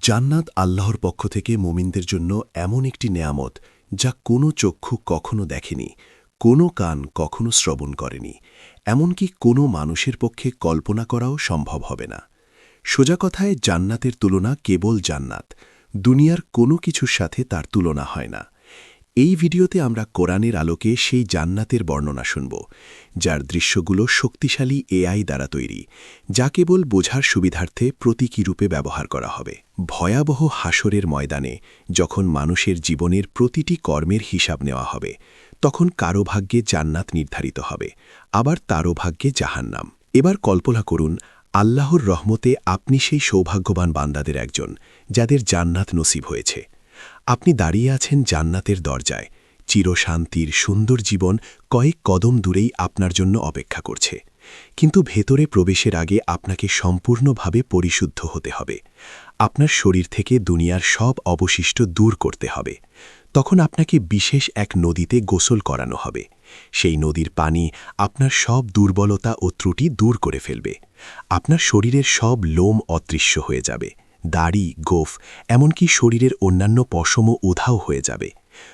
জান্নাত আল্লাহর পক্ষ থেকে মোমিনদের জন্য এমন একটি নেয়ামত যা কোনো চক্ষু কখনো দেখেনি, কোনো কান কখনো শ্রবণ করেনি, এমনকি কোনো মানুষের পক্ষে কল্পনা করাও সম্ভব হবে না। সোজা কথায় জান্নাতের তুলনা কেবল জান্নাত, দুনিয়ার কোনো কিছুর সাথে তার তুলনা হয় না। এই ভিডিওতে আমরা কোরআনের আলোকে সেই জান্নাতের বর্ণনা শুনব, যার দৃশ্যগুলো শক্তিশালী এআই দ্বারা তৈরি, যা কেবল বোঝার সুবিধার্থে প্রতীকী রূপে ব্যবহার করা হবে। ভয়াবহ হাসরের ময়দানে যখন মানুষের জীবনের প্রতিটি কর্মের হিসাব নেওয়া হবে, তখন কারও ভাগ্যে জান্নাত নির্ধারিত হবে, আবার তারও ভাগ্যে জাহান্নাম। এবার কল্পনা করুন, আল্লাহর রহমতে আপনি সেই সৌভাগ্যবান বান্দাদের একজন, যাদের জান্নাত নসিব হয়েছে। আপনি দাঁড়িয়ে আছেন জান্নাতের দরজায়। চিরশান্তির সুন্দর জীবন কয়েক কদম দূরেই আপনার জন্য অপেক্ষা করছে। কিন্তু ভেতরে প্রবেশের আগে আপনাকে সম্পূর্ণভাবে পরিশুদ্ধ হতে হবে। আপনার শরীর থেকে দুনিয়ার সব অবশিষ্ট দূর করতে হবে। তখন আপনাকে বিশেষ এক নদীতে গোসল করানো হবে। সেই নদীর পানি আপনার সব দুর্বলতা ও ত্রুটি দূর করে ফেলবে। আপনার শরীরের সব লোম অদৃশ্য হয়ে যাবে। দাড়ি, গোফ, এমনকি শরীরের অন্যান্য পশমও উধাও হয়ে যাবে।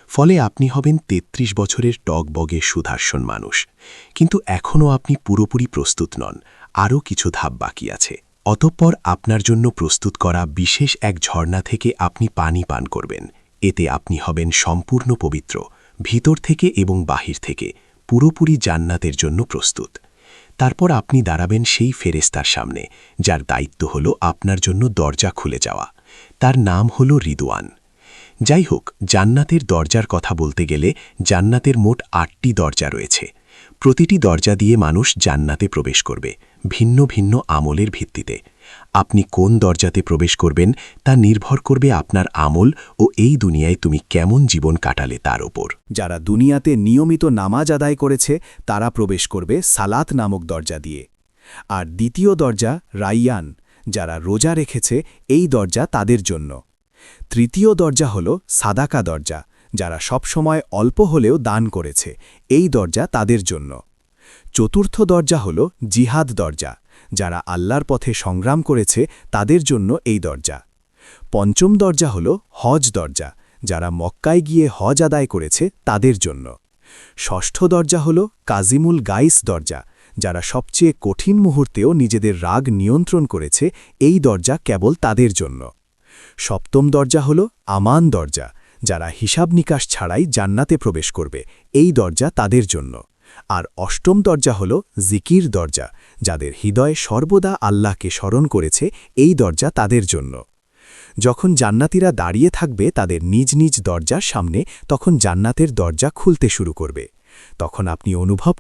ফলে আপনি হবেন ৩৩ বছরের টকবগে সুধার্সন মানুষ। কিন্তু এখনও আপনি পুরোপুরি প্রস্তুত নন। আরও কিছু ধাপ বাকি আছে। অতঃপর আপনার জন্য প্রস্তুত করা বিশেষ এক ঝর্ণা থেকে আপনি পানি পান করবেন। এতে আপনি হবেন সম্পূর্ণ পবিত্র, ভিতর থেকে এবং বাহির থেকে, পুরোপুরি জান্নাতের জন্য প্রস্তুত। তারপর আপনি দাঁড়াবেন সেই ফেরেস্তার সামনে, যার দায়িত্ব হল আপনার জন্য দরজা খুলে যাওয়া। তার নাম হল রিদুয়ান যাই হোক জান্নাতের দরজার কথা বলতে গেলে জান্নাতের মোট আটটি দরজা রয়েছে। প্রতিটি দরজা দিয়ে মানুষ জান্নাতে প্রবেশ করবে, ভিন্ন ভিন্ন আমলের ভিত্তিতে। আপনি কোন দরজাতে প্রবেশ করবেন তা নির্ভর করবে আপনার আমল ও এই দুনিয়ায় তুমি কেমন জীবন কাটালে তার ওপর যারা দুনিয়াতে নিয়মিত নামাজ আদায় করেছে, তারা প্রবেশ করবে সালাত নামক দরজা দিয়ে। আর দ্বিতীয় দরজা রাইয়ান, যারা রোজা রেখেছে, এই দরজা তাদের জন্য। তৃতীয় দরজা হল সাদাকা দরজা, যারা সবসময় অল্প হলেও দান করেছে, এই দরজা তাদের জন্য। চতুর্থ দরজা হল জিহাদ দরজা, যারা আল্লাহর পথে সংগ্রাম করেছে তাদের জন্য এই দরজা। পঞ্চম দরজা হল হজ দরজা, যারা মক্কায় গিয়ে হজ আদায় করেছে তাদের জন্য। ষষ্ঠ দরজা হল কাজিমুল গাইস দরজা, যারা সবচেয়ে কঠিন মুহূর্তেও নিজেদের রাগ নিয়ন্ত্রণ করেছে এই দরজা কেবল তাদের জন্য। সপ্তম দরজা হল আমান দরজা, যারা হিসাব নিকাশ ছাড়াই জান্নাতে প্রবেশ করবে, এই দরজা তাদের জন্য। আর অষ্টম দরজা হল জিকির দরজা, যাদের হৃদয় সর্বদা আল্লাহকে স্মরণ করেছে এই দরজা তাদের জন্য। যখন জান্নাতিরা দাঁড়িয়ে থাকবে তাদের নিজ নিজ দরজার সামনে, তখন জান্নাতের দরজা খুলতে শুরু করবে। তখন আপনি অনুভব